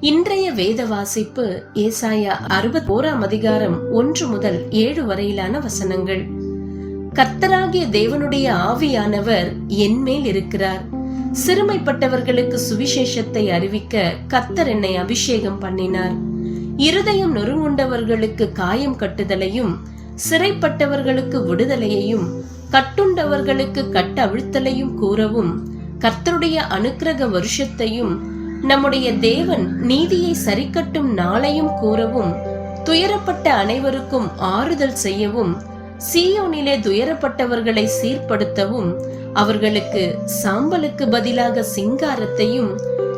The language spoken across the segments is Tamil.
இன்றைய வேத வாசிப்பு ஏசாயா அறுபத்தி ஓராம் அதிகாரம் ஒன்று முதல் ஏழு வரையிலான வசனங்கள். கர்த்தராகிய தேவனுடைய ஆவியானவர் என்மேல் இருக்கிறார். சிறுமைப்பட்டவர்களுக்கு சுவிசேஷத்தை அறிவிக்க கர்த்தர் என்னை அபிஷேகம் பண்ணினார். இருதயம் நொறுங்குண்டவர்களுக்கு காயம் கட்டுதலையும் சிறைப்பட்டவர்களுக்கு விடுதலையையும் கட்டுண்டவர்களுக்கு கட்டவிழ்த்தலையும் கூறவும் கர்த்தருடைய அனுக்கிரக வருஷத்தையும் நம்முடைய தேவன் நீதியை சரிக்கட்டும் நாளையும் கூறவும் துயரப்பட்ட அனைவருக்கும் ஆறுதல் செய்யவும் சீயோனிலே துயரப்பட்டவர்களை சீர்படுத்தவும் அவர்களுக்கு சாம்பலுக்கு பதிலாக சிங்காரத்தையும்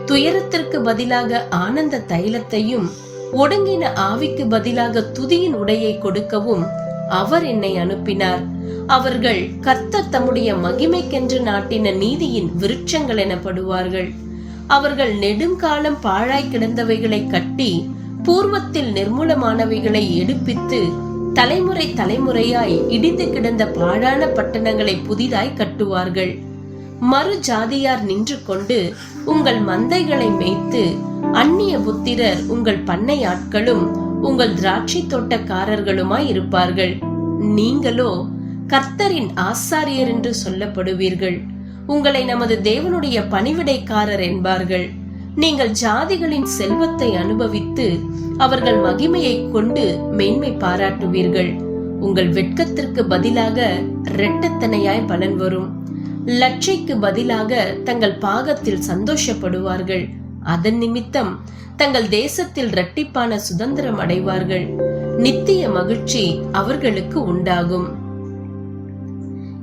துயரத்திற்கு பதிலாக ஆனந்த தைலத்தையும் ஒடுங்கின ஆவிக்கு பதிலாக துதியின் உடையை கொடுக்கவும் அவர் என்னை அனுப்பினார். அவர்கள் கர்த்தர் தம்முடைய மகிமைக்கென்று நாட்டின நீதியின் விருட்சங்கள் எனப்படுவார்கள். அவர்கள் நெடுங்காலம் பாழாய் கிடந்தவைகளை கட்டி பூர்வத்தில் நிர்மூலமானவைகளை எடுப்பித்து தலைமுறை தலைமுறையாய் இடிந்து கிடந்த பாழான பட்டணங்களை புதிதாய் கட்டுவார்கள். மறு ஜாதியார் நின்று கொண்டு உங்கள் மந்தைகளை மேய்த்து அந்நிய புத்திரர் உங்கள் பண்ணை ஆட்களும் உங்கள் திராட்சை தோட்டக்காரர்களுமாய் இருப்பார்கள். நீங்களோ கர்த்தரின் ஆசாரியர் என்று சொல்லப்படுவீர்கள். உங்களை நமது தேவனுடைய பணிவிடைக்காரர் என்பார்கள். நீங்கள் ஜாதிகளின் செல்வத்தை அனுபவித்து அவர்கள் மகிமையை கொண்டு மேன்மை பாராட்டுவீர்கள். உங்கள் வெட்கத்திற்கு பதிலாக இரட்டத்தனையாய் பலன் வரும். லட்சைக்கு பதிலாக தங்கள் பாகத்தில் சந்தோஷப்படுவார்கள். அதன் நிமித்தம் தங்கள் தேசத்தில் இரட்டிப்பான சுதந்திரம் அடைவார்கள். நித்திய மகிழ்ச்சி அவர்களுக்கு உண்டாகும்.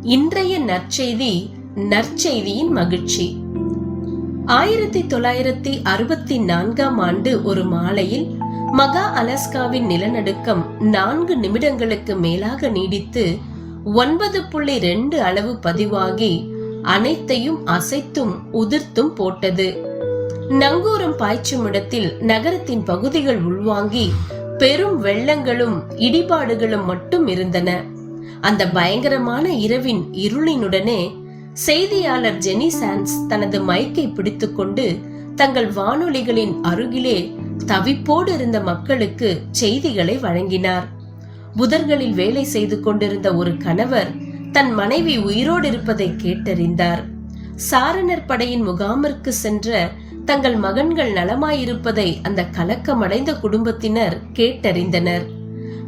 இன்றைய நற்செய்தி நற்செய்தியின் மகிழ்ச்சி. ஆயிரத்தி தொள்ளாயிரத்தி அறுபத்தி நான்காம் ஆண்டு ஒரு மாலையில் மகா அலஸ்காவின் நிலநடுக்கம் நான்கு நிமிடங்களுக்கு மேலாக நீடித்து ஒன்பது புள்ளி ரெண்டு அளவு பதிவாகி அனைத்தையும் அசைத்தும் உதிர்த்தும் போட்டது. நங்கூரம் பாய்ச்சும் இடத்தில் நகரத்தின் பகுதிகள் உள்வாங்கி பெரும் வெள்ளங்களும் இடிபாடுகளும் மட்டும் இருந்தன. அந்த பயங்கரமான இரவின் இருளினுடனே செய்தியாளர் ஜெனி சான்ஸ் தனது மைக்கை பிடித்துக்கொண்டு தங்கள் வானொலிகளின் அருகிலே தவிப்போடு இருந்த மக்களுக்கு செய்திகளை வழங்கினார். புதர்களில் வேலை செய்து கொண்டிருந்த ஒரு கணவர் தன் மனைவி உயிரோடு இருப்பதை கேட்டறிந்தார். சாரணர் படையின் முகாமிற்கு சென்ற தங்கள் மகன்கள் நலமாயிருப்பதை அந்த கலக்கமடைந்த குடும்பத்தினர் கேட்டறிந்தனர்.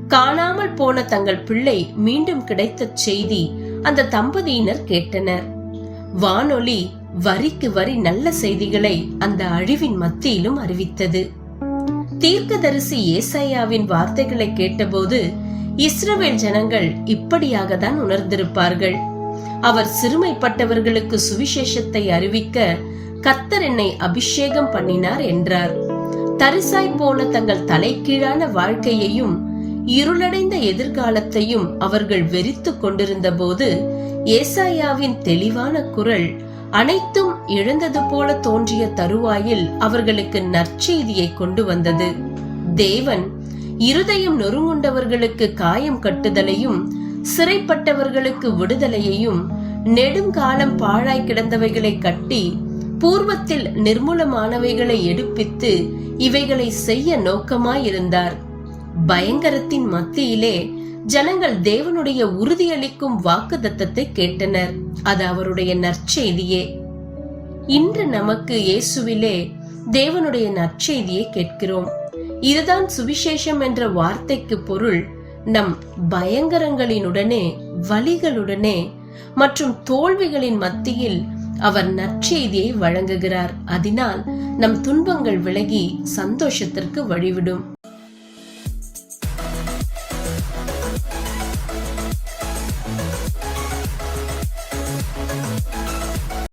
காணாமல் போன தங்கள் பிள்ளை மீண்டும் கிடைத்த செய்தி அந்த தம்பதியினர் கேட்டனர். வானொலி வரிக்கு வரி நல்ல செய்திகளை அந்த அழிவின் மத்தியிலும் அறிவித்தது. தீர்க்கதரிசி ஏசாயாவின் வார்த்தைகளை கேட்டபோது இஸ்ரவேல் ஜனங்கள் இப்படியாக தான் உணர்ந்திருப்பார்கள். அவர் சிறுமைப்பட்டவர்களுக்கு சுவிசேஷத்தை அறிவிக்க கத்தர் என்னை அபிஷேகம் பண்ணினார் என்றார். தரிசாய் போன தங்கள் தலைக்கீழான வாழ்க்கையையும் இருளடைந்த எதிர்காலத்தையும் அவர்கள் வெறித்து கொண்டிருந்த போது ஏசாயாவின் தெளிவான குரல் அனைத்தும் இழந்தது போல தோன்றிய தருவாயில் அவர்களுக்கு நற்செய்தியை கொண்டு வந்தது. தேவன் இருதயம் நொறுங்குண்டவர்களுக்கு காயம் கட்டுதலையும் சிறைப்பட்டவர்களுக்கு விடுதலையையும் நெடுங்காலம் பாழாய் கிடந்தவைகளை கட்டி பூர்வத்தில் நிர்மூலமானவைகளை எடுப்பித்து இவைகளை செய்ய நோக்கமாயிருந்தார். பயங்கரத்தின் மத்தியிலே ஜனங்கள் தேவனுடைய உறுதியளிக்கும் வாக்கு தத்தத்தை கேட்டனர். அது அவருடைய நற்செய்தியே. இன்று நமக்கு இயேசுவிலே தேவனுடைய நற்செய்தியை கேட்கிறோம். இதுதான் சுவிசேஷம் என்ற வார்த்தைக்கு பொருள். நம் பயங்கரங்களினுடனே வலிகளுடனே மற்றும் தோல்விகளின் மத்தியில் அவர் நற்செய்தியை வழங்குகிறார். அதனால் நம் துன்பங்கள் விலகி சந்தோஷத்திற்கு வழிவிடும்.